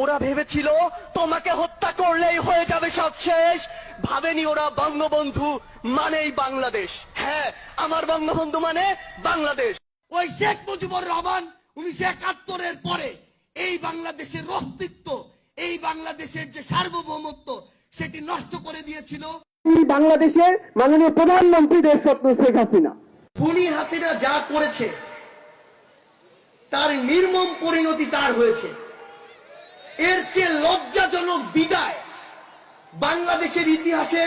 ওরা ভেবেছিল তোমাকে হত্যা করলেই হয়ে যাবে সব শেষ। ভাবেনি ওরা বঙ্গবন্ধু মানেই বাংলাদেশ। হ্যাঁ আমার বঙ্গবন্ধু মানে বাংলাদেশ। ওই শেখ মুজিবুর রহমান উনিশশো একাত্তরের পরে এই বাংলাদেশের অস্তিত্ব এই বাংলাদেশের যে সার্বভৌমত্ব সেটি নষ্ট করে দিয়েছিল। বাংলাদেশের মাননীয় প্রধানমন্ত্রী দেশরত্ন শেখ হাসিনা। খুনি হাসিনা যা করেছে তার নির্মম পরিণতি তার হয়েছে। এর চেয়ে লজ্জাজনক বিদায় বাংলাদেশের ইতিহাসে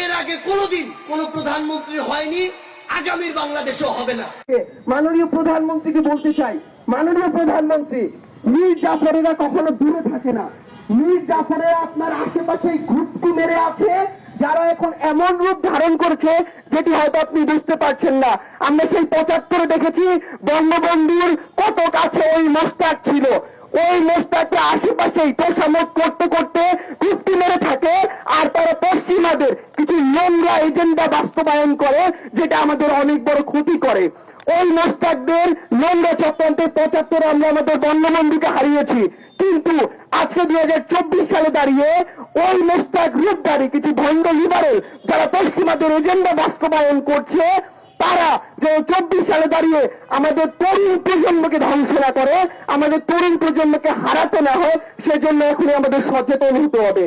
এর আগে কোনোদিন কোনো প্রধানমন্ত্রী হয়নি, আগামীর বাংলাদেশও হবে না। মাননীয় প্রধানমন্ত্রীকে বলতে চাই, মাননীয় প্রধানমন্ত্রী, মীর জাফরেরা কখনো দূরে থাকে না। মীর জাফরেরা আপনার আশেপাশে ঘুটকু মেরে আছে, যারা এখন এমন রূপ ধারণ করছে যেটি হয়তো আপনি বুঝতে পারছেন না। আমরা সেই পঁচাত্তরে দেখেছি বঙ্গবন্ধুর কত কাছে ওই মোস্তাক ছিল। ওই মোস্তাককে আশেপাশেই তোষামত করতে করতে কুপ্তি মেরে থাকে আর তারা পশ্চিমাদের কিছু নোংরা এজেন্ডা বাস্তবায়ন করে, যেটা আমাদের অনেক বড় ক্ষতি করে। ওই মোস্তাকদের নোংরা চক্রান্তে পঁচাত্তরে আমরা আমাদের বঙ্গবন্ধুকে হারিয়েছি। কিন্তু আজকে দুই হাজার চব্বিশ সালে দাঁড়িয়ে ওই মোস্তাক রূপধারী, কিছু ভণ্ড লিবারেল, যারা পশ্চিমাদের এজেন্ডা বাস্তবায়ন করছে তারা যে চব্বিশ সালে দাঁড়িয়ে আমাদের তরুণ প্রজন্মকে ধ্বংস না করে, আমাদের তরুণ প্রজন্মকে হারাতে না হয় সেজন্য এখনই আমাদের সচেতন হতে হবে।